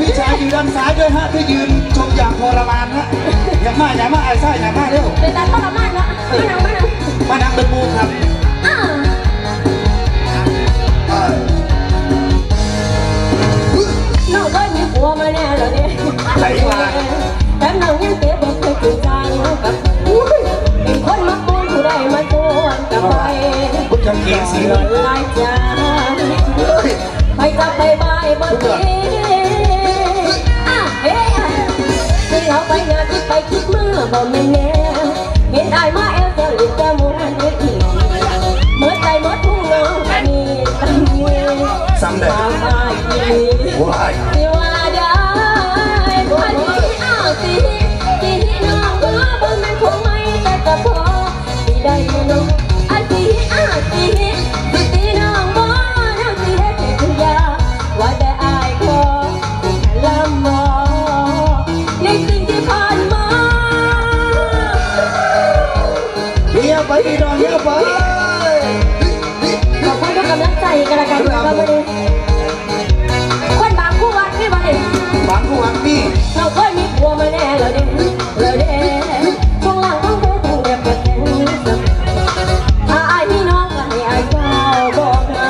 ผู้ชายอยู่ด้านซ้ายด้วยฮะที่ยืนชมอย่างทรมานฮะอย่ามาอย่ามาไอ้ไส้อย่ามาเร็วเป็นการทรมานเนาะมานั่งมานั่งมานั่งเป็นมูครับอ้าวเอ้ยน้องก็มีผัวมาแน่แล้วเนี่ยไหนวะแต่น้องยังเก็บบอกเคยจริงจังกับอุ้ยเป็นคนมาปูนผู้ใดมาชวนกับไปพุทธเกียรติสีเลยลายจาเฮ้ยไปจะไปบายบ่ดีอ้ คิดมื ไปพี่น้องเฮียไปขอบคุณทุกกำลังใจกันละกันครับวันนี้คนบางคู่วัดพี่วันนี้บางคู่วัดพี่เราเคยมีผัวมาแน่แล้วเด้แล้วเด้ช่วงหลังต้องเธอต้องเรียบกระแทงถ้าอพี่น้องก็ให้อายเจ้าบอกมา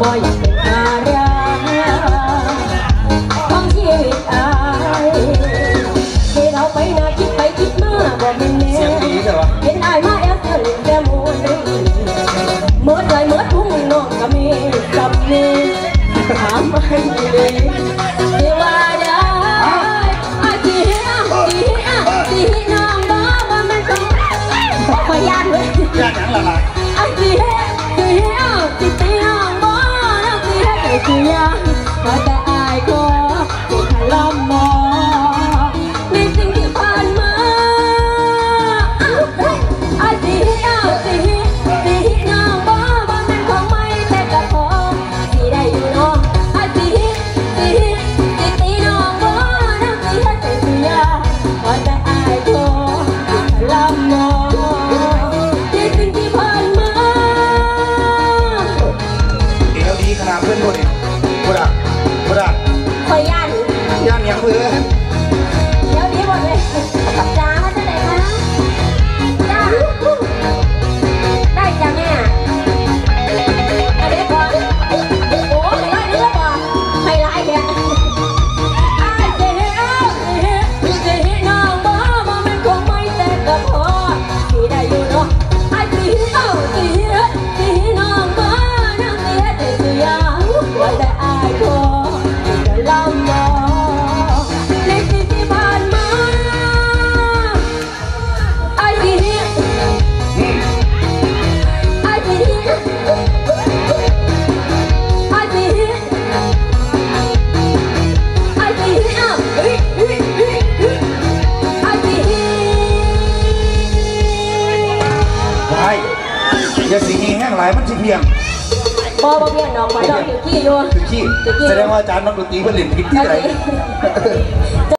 บ่อย หมดเลยจ้ามาจะไหนคะจ้า อย่าสีแห้งหลายมันสิเพียงบอบอเพียนดอกไม้ดอกเขียวขี้อยู่คือขี้แสดงว่าอาจารย์นักดนตรีเพิ่นเล่นผิดที่ไหนไอ้ที่